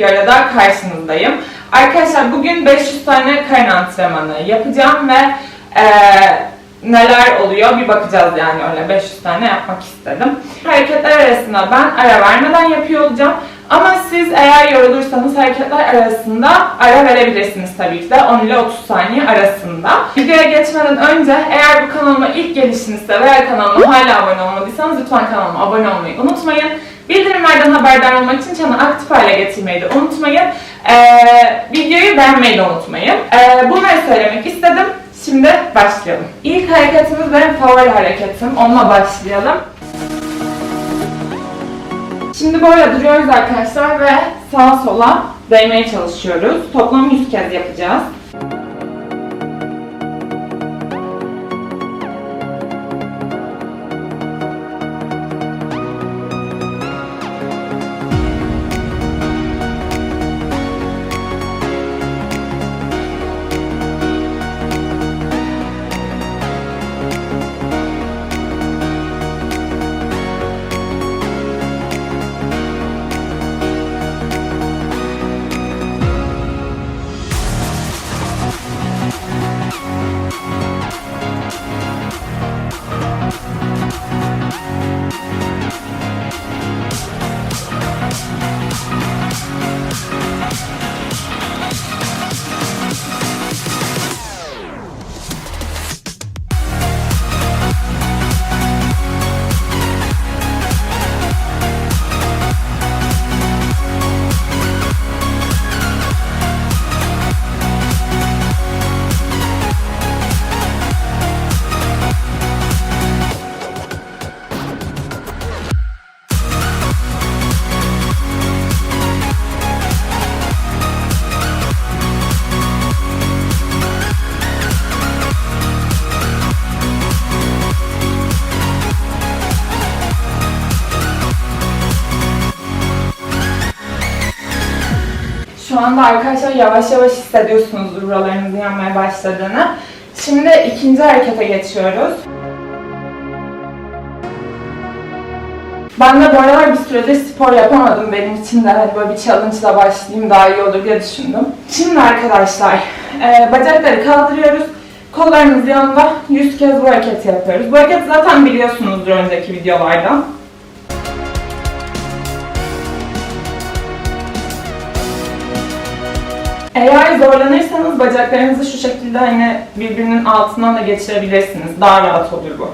videoyla daha karşınızdayım. Arkadaşlar bugün 500 tane karın antrenmanı yapacağım ve eee, neler oluyor bir bakacağız yani öyle 500 tane yapmak istedim. Hareketler arasında ben ara vermeden yapıyor olacağım. Ama siz eğer yorulursanız hareketler arasında ara verebilirsiniz tabii ki de 10 ile 30 saniye arasında. Videoya geçmeden önce eğer bu kanalıma ilk gelişinizse veya kanalıma hala abone olmadıysanız lütfen kanalıma abone olmayı unutmayın. Bildirimlerden haberdar olmak için çanı aktif hale getirmeyi de unutmayın. Ee, videoyu beğenmeyi de unutmayın. Ee, bunları söylemek istedim. Şimdi başlayalım. İlk hareketimiz benim favori hareketim. Onunla başlayalım. Şimdi böyle duruyoruz arkadaşlar ve sağa sola değmeye çalışıyoruz. Toplam 100 kez yapacağız. Anda arkadaşlar yavaş yavaş hissediyorsunuz buralarınızın yanmaya başladığını. Şimdi ikinci harekete geçiyoruz. Ben de bu aralar bir süredir spor yapamadım. Benim için de hani böyle bir challenge'la başlayayım daha iyi olur diye düşündüm. Şimdi arkadaşlar e, bacakları kaldırıyoruz. Kollarımız yanında 100 kez bu hareketi yapıyoruz. Bu hareketi zaten biliyorsunuzdur önceki videolardan. Eğer zorlanırsanız bacaklarınızı şu şekilde hani birbirinin altından da geçirebilirsiniz. Daha rahat olur bu.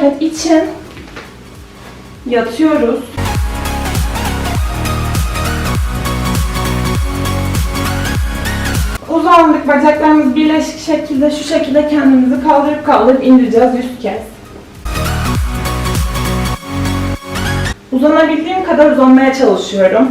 Hareket için yatıyoruz. Uzandık, bacaklarımız birleşik şekilde şu şekilde kendimizi kaldırıp kaldırıp indireceğiz 100 kez. Uzanabildiğim kadar uzanmaya çalışıyorum.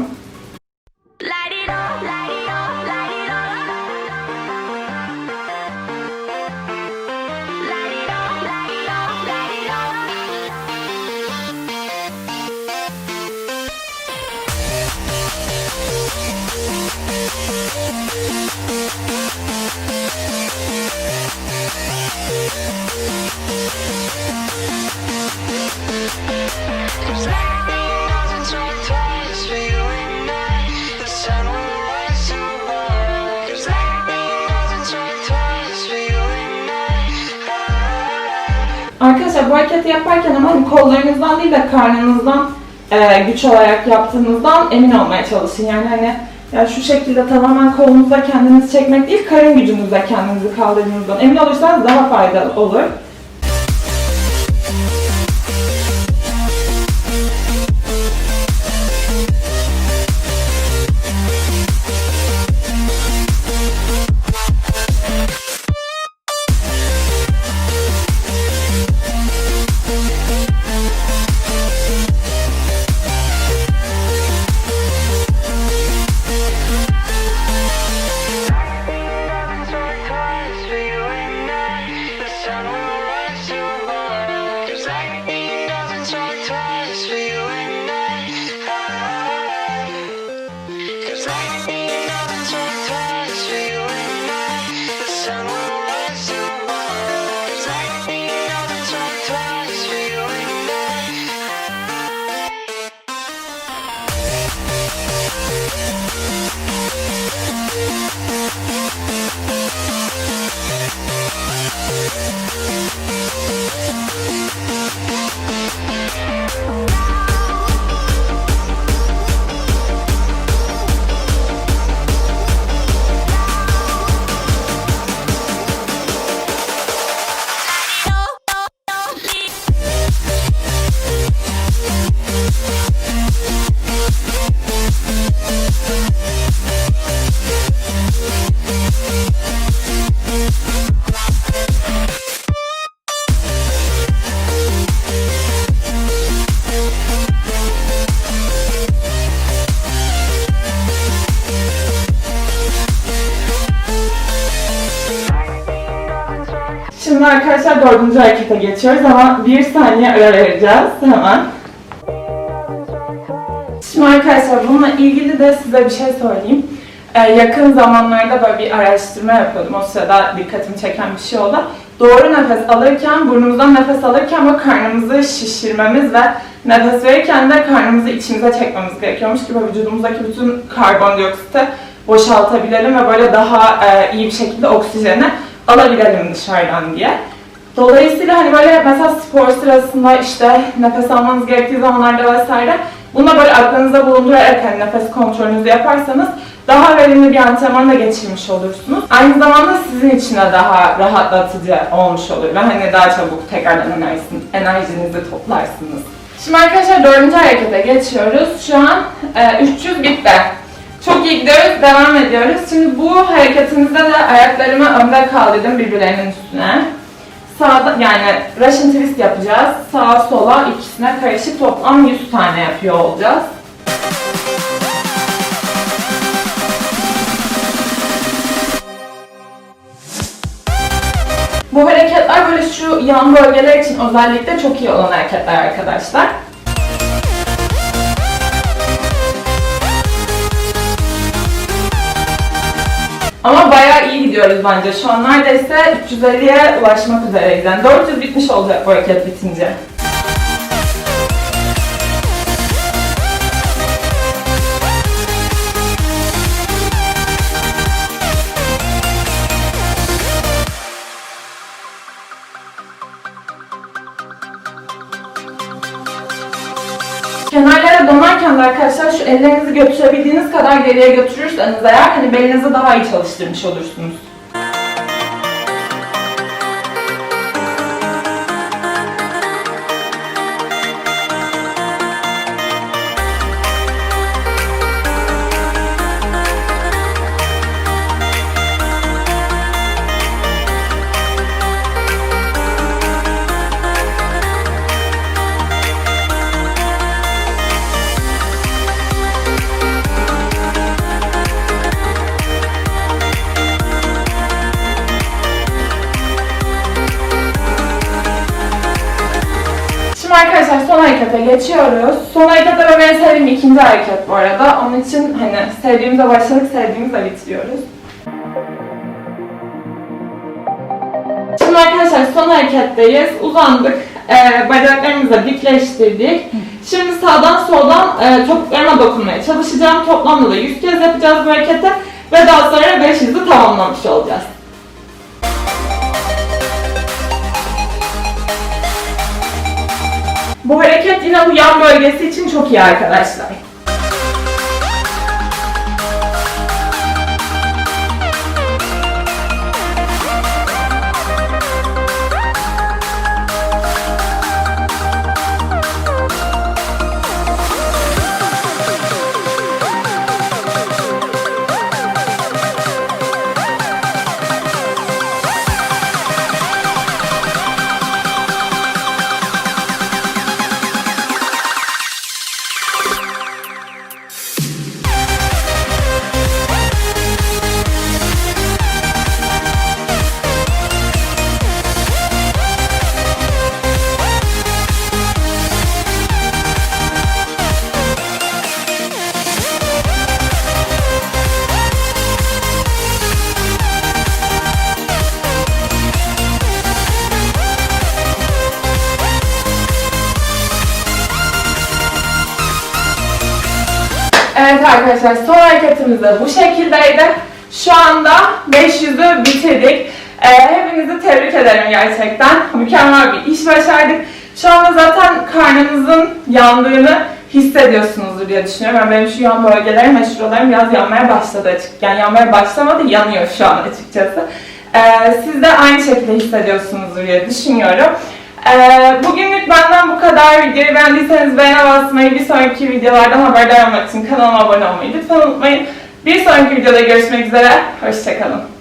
Arkadaşlar bu hareketi yaparken ama hani kollarınızdan değil de karnınızdan e, güç olarak yaptığınızdan emin olmaya çalışın. Yani hani ya şu şekilde tamamen kolunuzla kendinizi çekmek değil, karın gücünüzle kendinizi kaldırdığınızdan emin olursanız daha faydalı olur. right. Arkadaşlar dördüncü harekete geçiyoruz ama bir saniye ara vereceğiz hemen. Şimdi arkadaşlar bununla ilgili de size bir şey söyleyeyim. Ee, yakın zamanlarda böyle bir araştırma yapıyordum. O sırada dikkatimi çeken bir şey oldu. Doğru nefes alırken, burnumuzdan nefes alırken böyle karnımızı şişirmemiz ve nefes verirken de karnımızı içimize çekmemiz gerekiyormuş gibi vücudumuzdaki bütün karbondioksiti boşaltabilelim ve böyle daha e, iyi bir şekilde oksijeni alabilelim dışarıdan diye. Dolayısıyla hani böyle mesela spor sırasında işte nefes almanız gerektiği zamanlarda vesaire bunu böyle aklınızda bulundurarak hani nefes kontrolünüzü yaparsanız daha verimli bir antrenman da geçirmiş olursunuz. Aynı zamanda sizin için de daha rahatlatıcı olmuş olur ve hani daha çabuk tekrardan enerjinizi, enerjinizi toplarsınız. Şimdi arkadaşlar dördüncü harekete geçiyoruz. Şu an e, 300 bitti. Çok iyi gidiyoruz, devam ediyoruz. Şimdi bu hareketimizde de ayaklarımı önde kaldırdım birbirlerinin üstüne. Sağda yani Russian twist yapacağız. Sağa sola ikisine karışık toplam 100 tane yapıyor olacağız. Bu hareketler böyle şu yan bölgeler için özellikle çok iyi olan hareketler arkadaşlar. Ama bayağı iyi gidiyoruz bence. Şu an neredeyse 350'ye ulaşmak üzereyiz. Yani 400 bitmiş olacak bu hareket bitince. Kenarlara de arkadaşlar şu ellerinizi götürebildiğiniz kadar geriye götürürseniz eğer hani belinizi daha iyi çalıştırmış olursunuz. Arkadaşlar son harekete geçiyoruz. Son hareket de benim en sevdiğim ikinci hareket bu arada. Onun için hani sevdiğimizle başladık, sevdiğimizle bitiriyoruz. Şimdi arkadaşlar son hareketteyiz. Uzandık. Ee, bacaklarımızı dikleştirdik. Şimdi sağdan soldan e, topuklarıma dokunmaya çalışacağım. Toplamda da 100 kez yapacağız bu hareketi. Ve daha sonra 500'ü tamamlamış olacağız. Bu hareket yine bu yan bölgesi için çok iyi arkadaşlar. Arkadaşlar son hareketimiz de bu şekildeydi. Şu anda 500'ü bitirdik. Ee, hepinizi tebrik ederim gerçekten. Mükemmel bir iş başardık. Şu anda zaten karnınızın yandığını hissediyorsunuzdur diye düşünüyorum. Yani benim şu yan bölgelerim ve şuralarım biraz yanmaya başladı açık. Yani yanmaya başlamadı, yanıyor şu an açıkçası. Ee, siz de aynı şekilde hissediyorsunuzdur diye düşünüyorum. Ee, bugünlük benden bu kadar. Videoyu beğendiyseniz beğene basmayı, bir sonraki videolardan haberdar olmak için kanalıma abone olmayı lütfen unutmayın. Bir sonraki videoda görüşmek üzere. Hoşçakalın.